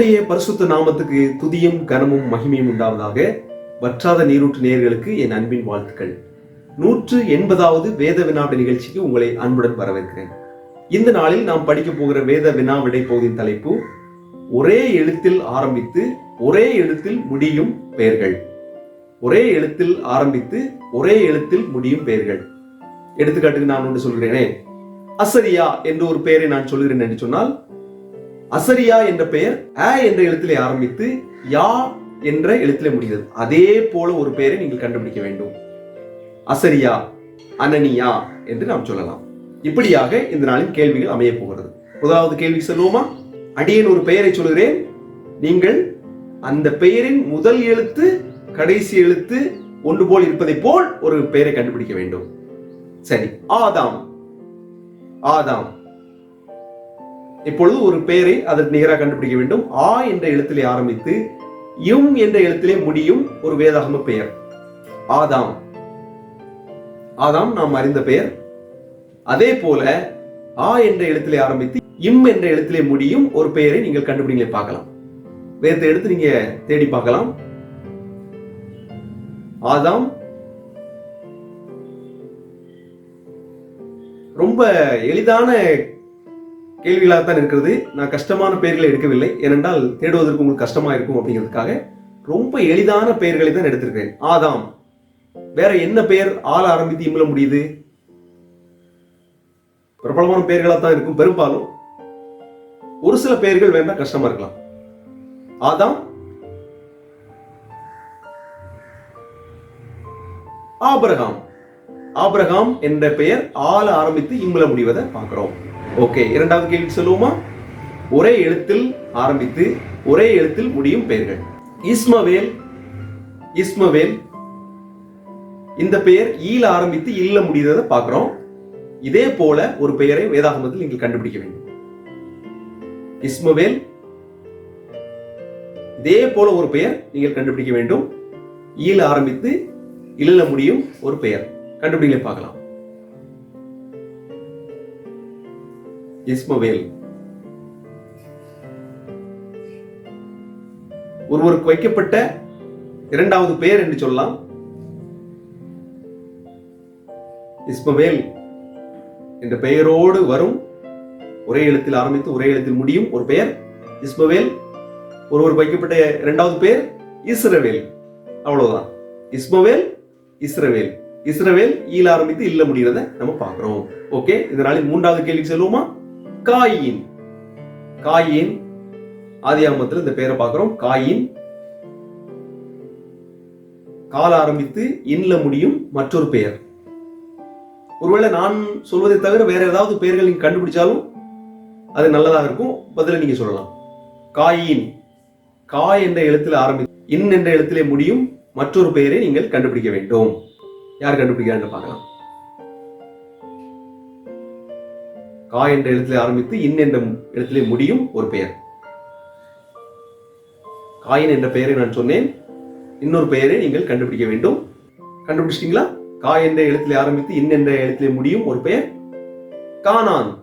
கர்த்தருடைய பரிசுத்த நாமத்துக்கு துதியும் கனமும் மகிமையும் உண்டாவதாக. வற்றாத நீரூற்று நேர்களுக்கு என் அன்பின் வாழ்த்துக்கள். நூற்று எண்பதாவது வேத வினாவிட நிகழ்ச்சிக்கு உங்களை அன்புடன் வரவேற்கிறேன். இந்த நாளில் நாம் படிக்க போகிற வேத வினா விடை பகுதியின் தலைப்பு ஒரே எழுத்தில் ஆரம்பித்து ஒரே எழுத்தில் முடியும் பெயர்கள். ஒரே எழுத்தில் ஆரம்பித்து ஒரே எழுத்தில் முடியும் பெயர்கள். எடுத்துக்காட்டுக்கு நான் ஒன்று சொல்கிறேனே. அசரியா என்று ஒரு பெயரை நான் சொல்கிறேன் என்று சொன்னால் அசரியா என்ற பெயர் அ என்ற எழுத்திலே ஆரம்பித்து யா என்ற எழுத்திலே முடிகிறது. அதே போல ஒரு பெயரை நீங்கள் கண்டுபிடிக்க வேண்டும். அசரியா அனனியா என்று நாம் சொல்லலாம். இப்படியாக இந்த நாளின் கேள்விகள் அமைய போகிறது. முதலாவது கேள்வி சொல்லுவோமா அடியேன் ஒரு பெயரை சொல்கிறேன். நீங்கள் அந்த பெயரின் முதல் எழுத்து கடைசி எழுத்து ஒன்று போல் இருப்பதை போல் ஒரு பெயரை கண்டுபிடிக்க வேண்டும். சரி ஆதாம். ஆதாம். இப்பொழுது ஒரு பெயரை அதற்கு நிகராக கண்டுபிடிக்க வேண்டும். ஆ என்ற எழுத்திலே ஆரம்பித்து இம் என்ற எழுத்திலே முடியும் ஒரு வேதாகம பெயர். ஆதாம். ஆதாம் நாம் அறிந்த பெயர். அதே போல ஆ என்ற எழுத்திலே ஆரம்பித்து இம் என்ற எழுத்திலே முடியும் ஒரு பெயரை நீங்கள் கண்டுபிடிங்களே பார்க்கலாம். வேதத்தை எடுத்து நீங்க தேடி பார்க்கலாம். ஆதாம். ரொம்ப எளிதான கேள்விகளாக தான் இருக்கிறது. நான் கஷ்டமான பெயர்களை எடுக்கவில்லை. ஏனென்றால் தேடுவதற்கு உங்களுக்கு கஷ்டமா இருக்கும் அப்படிங்கிறதுக்காக ரொம்ப எளிதான பெயர்களை தான் எடுத்திருக்கிறேன். ஆதாம். வேற என்ன பெயர் ஆள ஆரம்பித்து இம்பல முடியுது? பிரபலமான பெயர்களாக தான் இருக்கும். பெரும்பாலும் ஒரு சில பெயர்கள் வேண்டாம் கஷ்டமா இருக்கலாம். ஆதாம். ஆபரகாம். ஆபரகாம் என்ற பெயர் ஆள ஆரம்பித்து இம்பல முடிவதை பார்க்கிறோம். ஓகே இரண்டாவது கேள்வி சொல்லுவோமா? ஒரே எழுத்தில் ஆரம்பித்து ஒரே எழுத்தில் முடியும் பெயர்கள். இஸ்மவேல் இஸ்மவேல் இந்த பெயர் ஈல ஆரம்பித்து இல்ல முடிகிறத பார்க்குறோம். இதே போல ஒரு பெயரை வேதாகமத்தில் நீங்கள் கண்டுபிடிக்க வேண்டும். இஸ்மவேல் இதே போல ஒரு பெயர் நீங்கள் கண்டுபிடிக்க வேண்டும். ஈல ஆரம்பித்து இல்ல முடியும் ஒரு பெயர். கண்டுபிடிக்கலை பார்க்கலாம். இஸ்மவேல். ஒருவருக்கு வைக்கப்பட்ட இரண்டாவது பெயர் என்று சொல்லலாம். இஸ்மவேல் என்ற பெயரோடு வரும். ஒரே எழுத்தில் ஆரம்பித்து ஒரே எழுத்தில் முடியும் ஒரு பெயர். இஸ்மவேல் ஒருவர் வைக்கப்பட்ட இரண்டாவது பெயர் இஸ்ரவேல். அவ்வளவுதான். இஸ்மவேல் இஸ்ரவேல். இஸ்ரவேல் ஈல ஆரம்பித்து இல்ல முடிகிறத நம்ம பார்க்கிறோம். ஓகே இதனால மூன்றாவது கேள்விக்கு செல்வோமா? காயின். காயின். ஆதியாமத்தில் இந்த பெயரை பார்க்கிறோம். காயின். கால ஆரம்பித்து இன்ல முடியும் மற்றொரு பெயர். ஒருவேளை நான் சொல்வதை தவிர வேற ஏதாவது பெயர்கள் நீங்க கண்டுபிடிச்சாலும் அது நல்லதாக இருக்கும். பதில நீங்க சொல்லலாம். காயின். கா என்ற எழுத்தில் ஆரம்பி இன் என்ற எழுத்திலே முடியும் மற்றொரு பெயரை நீங்கள் கண்டுபிடிக்க வேண்டும். யார் கண்டுபிடிக்கிறான்னு பார்க்கலாம். கா என்ற எழுத்தில் ஆரம்பித்து இன் என்ற எழுத்திலே முடியும் ஒரு பெயர். காயின் என்ற பெயரை நான் சொன்னேன். இன்னொரு பெயரை நீங்கள் கண்டுபிடிக்க வேண்டும். கண்டுபிடிச்சிட்டீங்களா? கா என்ற எழுத்திலே ஆரம்பித்து இன் என்ற எழுத்திலே முடியும் ஒரு பெயர். கானான்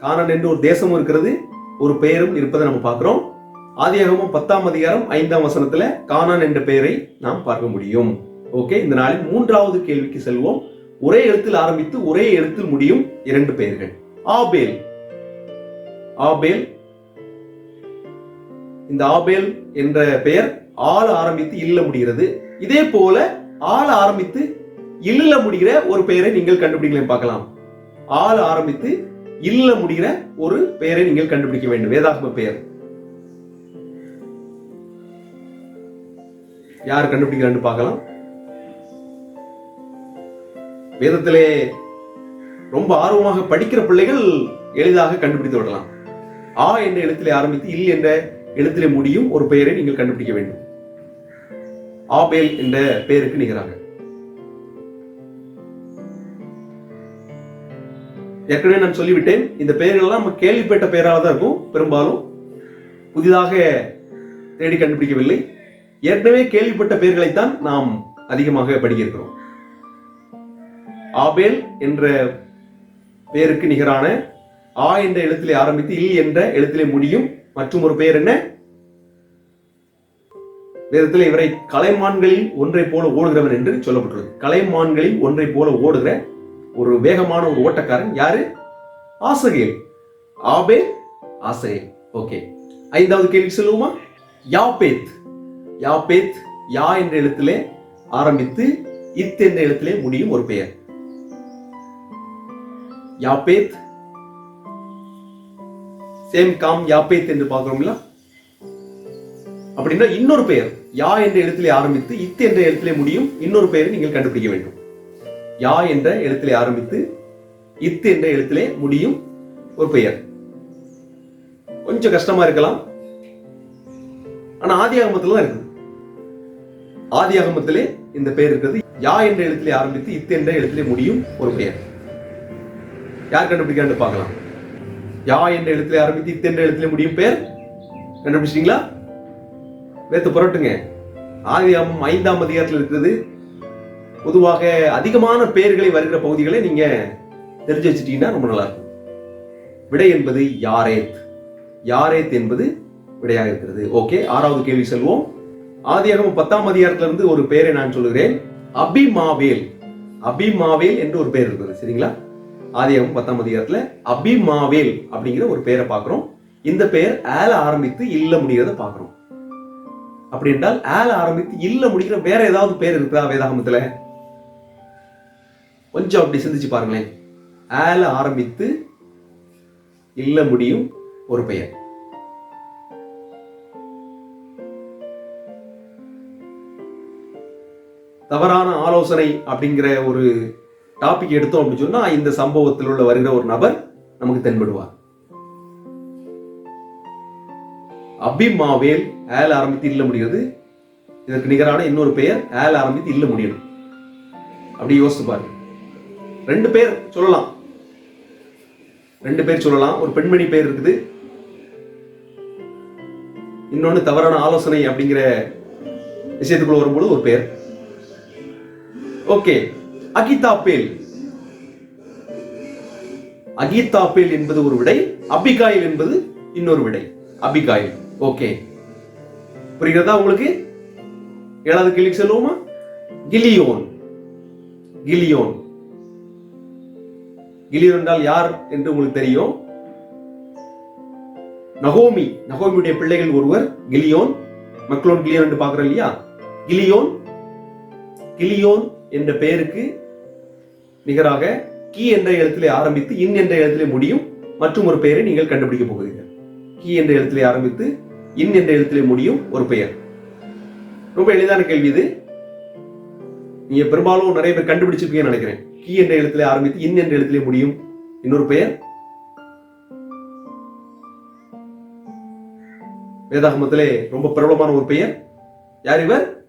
கானான் என்று ஒரு தேசமும் இருக்கிறது. ஒரு பெயரும் இருப்பதை நம்ம பார்க்கிறோம். ஆதியாகமும் பத்தாம் அதிகாரம் ஐந்தாம் வசனத்துல கானான் என்ற பெயரை நாம் பார்க்க முடியும். ஓகே இந்த நாளில் மூன்றாவது கேள்விக்கு செல்வோம். ஒரே எழுத்தில் ஆரம்பித்து ஒரே எழுத்தில் முடியும் இரண்டு பெயர்கள். ஆபேல். ஆபேல். இந்த ஆபேல் என்ற பெயர் ஆள ஆரம்பித்து இல்ல முடிகிறது. இதே போல ஆள ஆரம்பித்து இல்ல முடிகிற ஒரு பெயரை நீங்கள் கண்டுபிடிக்கலாம் பார்க்கலாம். ஆள ஆரம்பித்து இல்ல முடிகிற ஒரு பெயரை நீங்கள் கண்டுபிடிக்க வேண்டும். வேதாகம பெயர். யார் கண்டுபிடிக்கிறான்னு பார்க்கலாம். வேதத்திலே ரொம்ப ஆர்வமாக படிக்கிற பிள்ளைகள் எளிதாக கண்டுபிடித்து விடலாம். ஆ என்ற எழுத்திலே ஆரம்பித்து இல் என்ற எழுத்திலே முடியும் ஒரு பெயரை நீங்கள் கண்டுபிடிக்க வேண்டும். ஆபேல் என்ற பெயருக்கு நிகராக. ஏற்கனவே நான் சொல்லிவிட்டேன் இந்த பெயர்கள் எல்லாம் நம்ம கேள்விப்பட்ட பெயராக தான் இருக்கும் பெரும்பாலும் புதிதாக தேடி கண்டுபிடிக்கவில்லை. ஏற்கனவே கேள்விப்பட்ட பெயர்களைத்தான் நாம் அதிகமாக படிக்கிறோம் ஆபேல் என்ற பெயருக்கு நிகரான ஆ என்ற எழுத்திலே ஆரம்பித்து இல் என்ற எழுத்திலே முடியும். மற்றும் ஒரு பெயர் என்ன? வேதத்தில் இவரை கலைமான்களில் ஒன்றை போல ஓடுகிறவன் என்று சொல்லப்பட்டுள்ளது. கலைமான்களில் ஒன்றை போல ஓடுகிற ஒரு வேகமான ஒரு ஓட்டக்காரன் யாரு? ஆசகேல் ஆபே ஆசகேல் ஓகே. ஐந்தாவது கேள்வி சொல்லுவோமா? யாபேத் யாபேத் யா என்ற எழுத்திலே ஆரம்பித்து இத் என்ற எழுத்திலே முடியும் ஒரு பெயர். யாப்பேத் சேம் காம் யாப்பேத் என்று பார்க்கிறோம்ல. அப்படின்னா இன்னொரு பெயர். யா என்ற எழுத்திலே ஆரம்பித்து இத் என்ற எழுத்திலே முடியும். இன்னொரு பெயரை நீங்கள் கண்டுபிடிக்க வேண்டும். யா என்ற எழுத்திலே ஆரம்பித்து இத் என்ற எழுத்திலே முடியும் ஒரு பெயர். கொஞ்சம் கஷ்டமா இருக்கலாம். ஆனா ஆதி ஆகமத்துல தான் இருக்குது. ஆதி ஆகமத்திலே இந்த பெயர் இருக்கிறது. யா என்ற எழுத்திலே ஆரம்பித்து இத் என்ற எழுத்திலே முடியும் ஒரு பெயர். யார் கண்டுபிடிக்கான்னு பார்க்கலாம். யா என்ற எழுத்துல ஆரம்பித்து இத்த என்ற எழுத்துல முடியும் பேர்? கண்டுபிடிச்சிட்டீங்களா? வேத்து புரட்டுங்க. ஆதியாமம் ஐந்தாம் அதிகாரத்தில் இருக்கிறது. பொதுவாக அதிகமான பெயர்களை வருகிற பகுதிகளை நீங்க தெரிஞ்சு வச்சுட்டீங்கன்னா ரொம்ப நல்லா இருக்கும் விடை என்பது யாரேத். யாரேத் என்பது விடையாக இருக்கிறது. ஓகே ஆறாவது கேள்வி செல்வோம். ஆதியாகமம் பத்தாம் அதிகாரத்துல இருந்து ஒரு பெயரை நான் சொல்கிறேன் அபிமாவேல். அபிமாவேல் என்று ஒரு பெயர் இருக்கிறது சரிங்களா? ஆதியாகமம் பத்தாம் அதிகாரத்துல அபிமாவேல் அப்படிங்கிற ஒரு பெயரை பார்க்கிறோம். இந்த பெயர் ஆல ஆரம்பித்து இல்ல முடிகிறத பார்க்கிறோம். அப்படி என்றால் ஆல ஆரம்பித்து இல்ல முடிக்கிற வேற ஏதாவது பேர் இருக்குதா வேதாகமத்துல? கொஞ்சம் அப்படி சிந்திச்சு பாருங்களேன். ஆல ஆரம்பித்து இல்ல முடியும் ஒரு பெயர். தவறான ஆலோசனை அப்படிங்கிற ஒரு டாபிக் எடுத்தோம் அப்படின்னு சொன்னா இந்த சம்பவத்தில் உள்ள வருகிற ஒரு நபர் நமக்கு தென்படுவார். அபிமாவேல் ஆல் ஆரம்பித்து இல்ல முடிகிறது. இதற்கு நிகரான இன்னொரு பெயர் ஆல் ஆரம்பித்து இல்ல முடியும் அப்படி யோசிச்சு பாருங்க. ரெண்டு பேர் சொல்லலாம். ரெண்டு பேர் சொல்லலாம். ஒரு பெண்மணி பேர் இருக்குது. இன்னொன்னு தவறான ஆலோசனை அப்படிங்கிற விஷயத்துக்குள்ள வரும்போது ஒரு பெயர் ஓகே. அகிதாப்பேல். அகிதாப்பேல் என்பது ஒரு விடை அபிகாயில் என்பது இன்னொரு விடை அபிகாயில். ஓகே புரிகிறதா உங்களுக்கு? ஏழாவது கேள்வி செல்வோமா கிலியோன். கிலியோன். கிலியோன் என்றால் யார் என்று உங்களுக்கு தெரியும்? நகோமி. நகோமியுடைய பிள்ளைகள் ஒருவர் கிலியோன். மக்களோன் கிலியோன் என்று பார்க்கிறோம் இல்லையா? கிலியோன். கிலியோன் என்ற பெயருக்கு நிகராக கி என்ற எழுத்திலே ஆரம்பித்து இன் என்ற எழுத்திலே முடியும். மற்றும் ஒரு பெயரை நீங்கள் கண்டுபிடிக்க போகிறீர்கள். கி என்ற எழுத்திலே ஆரம்பித்து இன் என்ற எழுத்திலே முடியும் ஒரு பெயர். ரொம்ப எளிதான கேள்வி இது. நீங்க பெரும்பாலும் நிறைய பேர் கண்டுபிடிச்சிருப்பீங்கன்னு நினைக்கிறேன். கி என்ற எழுத்திலே ஆரம்பித்து இன் என்ற எழுத்திலே முடியும். இன்னொரு பெயர். வேதாகமத்திலே ரொம்ப பிரபலமான ஒரு பெயர். யார் இவர்?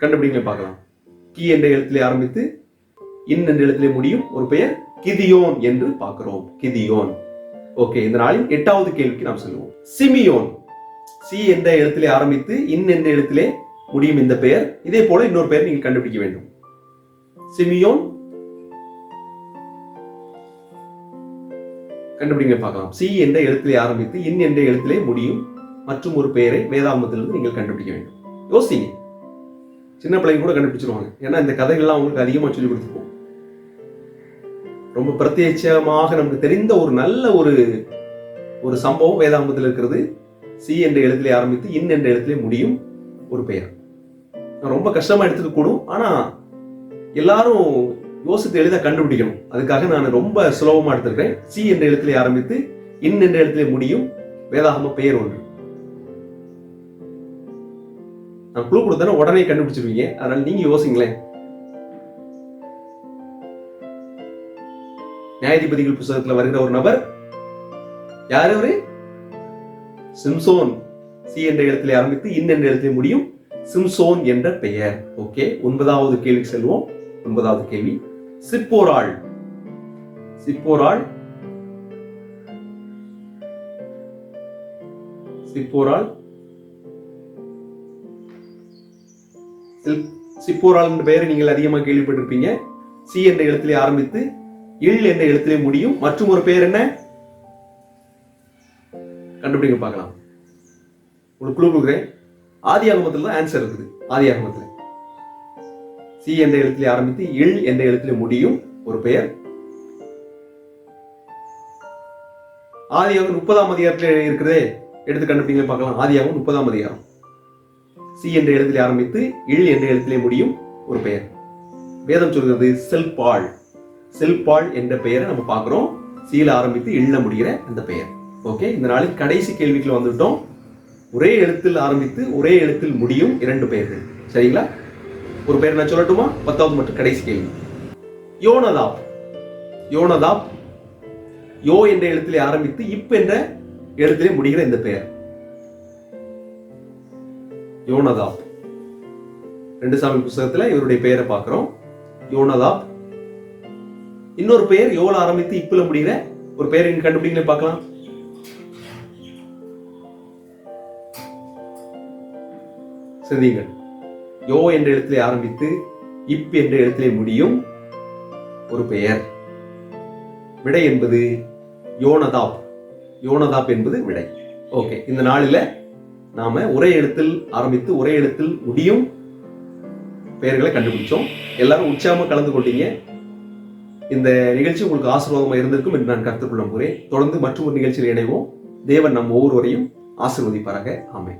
கண்டுபிடிங்க பார்க்கலாம். கி என்ற எழுத்திலே ஆரம்பித்து இன் என்ற எழுத்திலே முடியும். ஒரு பெயர் கிதியோன் என்று பார்க்கிறோம். கிதியோன். ஓகே இந்த நாளின் எட்டாவது கேள்விக்கு நாம் செல்வோம். சிமியோன். சி என்ற எழுத்திலே ஆரம்பித்து இன் என்ற எழுத்திலே முடியும் இந்த பெயர். இதே போல இன்னொரு பெயர் நீங்கள் கண்டுபிடிக்க வேண்டும். சிமியோன். கண்டுபிடிங்க பார்க்கலாம். சி என்ற எழுத்திலே ஆரம்பித்து இன் என்ற எழுத்திலே முடியும். மற்றும் ஒரு பெயரை வேதாமத்திலிருந்து நீங்கள் கண்டுபிடிக்க வேண்டும். யோசிங்க. சின்ன பிள்ளைங்க கூட கண்டுபிடிச்சிருவாங்க. ஏன்னா இந்த கதைகள்லாம் அவங்களுக்கு அதிகமாக சொல்லி கொடுத்துருவோம் ரொம்ப பிரத்யட்சமாக நமக்கு தெரிந்த ஒரு நல்ல ஒரு ஒரு சம்பவம் வேதாம்பத்தில் இருக்கிறது. சி என்ற எழுத்திலே ஆரம்பித்து இன் என்ற எழுத்திலே முடியும் ஒரு பெயர். ரொம்ப கஷ்டமாக எடுத்துக்க கூடும். ஆனால் எல்லாரும் யோசித்து எளிதாக கண்டுபிடிக்கணும். அதுக்காக நான் ரொம்ப சுலபமாக எடுத்திருக்கிறேன். சி என்ற எழுத்திலே ஆரம்பித்து இன் என்ற எழுத்திலே முடியும். வேதாகம பெயர் ஒன்று. நான் குழு கொடுத்தேன்னா உடனே கண்டுபிடிச்சிருவீங்க. அதனால நீங்க யோசிங்களேன். நியாயாதிபதிகள் புத்தகத்துல வருகிற ஒரு நபர். யார் அவரு? சிம்சோன். சி என்ற இடத்திலே ஆரம்பித்து இன் என்ற இடத்திலே முடியும். சிம்சோன் என்ற பெயர். ஓகே ஒன்பதாவது கேள்விக்கு செல்வோம். ஒன்பதாவது கேள்வி. சிப்போராள். சிப்போராள். சிப்போராள். சில்- சிப்போராள் என்ற பெயரை நீங்கள் அதிகமாக கேள்விப்பட்டிருப்பீங்க. சி என்ற எழுத்திலே ஆரம்பித்து இல் என்ற எழுத்திலே முடியும். மற்றும் ஒரு பெயர் என்ன? கண்டுபிடிங்க பார்க்கலாம். ஒரு குழு கொடுக்குறேன். ஆதி ஆகமத்தில் தான் ஆன்சர் இருக்குது. ஆதி ஆகமத்தில். சி என்ற எழுத்திலே ஆரம்பித்து இல் என்ற எழுத்திலே முடியும். ஒரு பெயர். ஆதியாகம் முப்பதாம் அதிகாரத்தில் இருக்கிறதே. எடுத்து கண்டுபிடிங்க பார்க்கலாம். ஆதியாகவும் முப்பதாம் அதிகாரம். சி என்ற எழுத்திலே ஆரம்பித்து இல் என்ற எழுத்திலே முடியும் ஒரு பெயர். வேதம் சொல்கிறது செல்பால் செல்பால் என்ற பெயரை நம்ம பார்க்குறோம். சீல ஆரம்பித்து இல்ல முடிகிற அந்த பெயர். ஓகே? இந்த நாளில் கடைசி கேள்விக்குள்ள வந்துவிட்டோம் ஒரே எழுத்தில் ஆரம்பித்து ஒரே எழுத்தில் முடியும் இரண்டு பெயர்கள். சரிங்களா? ஒரு பெயர் நான் சொல்லட்டுமா? பத்தாவது மற்றும் கடைசி கேள்வி. யோனதாப். யோனதாப் யோ என்ற எழுத்திலே ஆரம்பித்து இப் என்ற எழுத்திலே முடிகிற இந்த பெயர். யோனதாப். ரெண்டு சாமி புத்தகத்துல இவருடைய பெயரை பார்க்கிறோம். யோனதாப். இன்னொரு பெயர் யோல ஆரம்பித்து இப்புல முடிகிற ஒரு பெயர் நீங்க கண்டுபிடிங்களே பார்க்கலாம். சிந்திங்கள் யோ என்ற எழுத்திலே ஆரம்பித்து இப் என்ற எழுத்திலே முடியும் ஒரு பெயர். விடை என்பது யோனதாப். யோனதாப் என்பது விடை. ஓகே இந்த நாளில் நாம ஒரே எழுத்தில் ஆரம்பித்து ஒரே எழுத்தில் முடியும் பெயர்களை கண்டுபிடிச்சோம். எல்லாரும் உற்சாகமா கலந்து கொண்டீங்க. இந்த நிகழ்ச்சி உங்களுக்கு ஆசீர்வாதமாக இருந்திருக்கும் என்று நான் கருத்துக்கொள்ள போகிறேன் தொடர்ந்து மற்றொரு ஒரு நிகழ்ச்சியில் இணைவோம். தேவன் நம் ஒவ்வொருவரையும் ஆசீர்வதிப்பாராக. ஆமை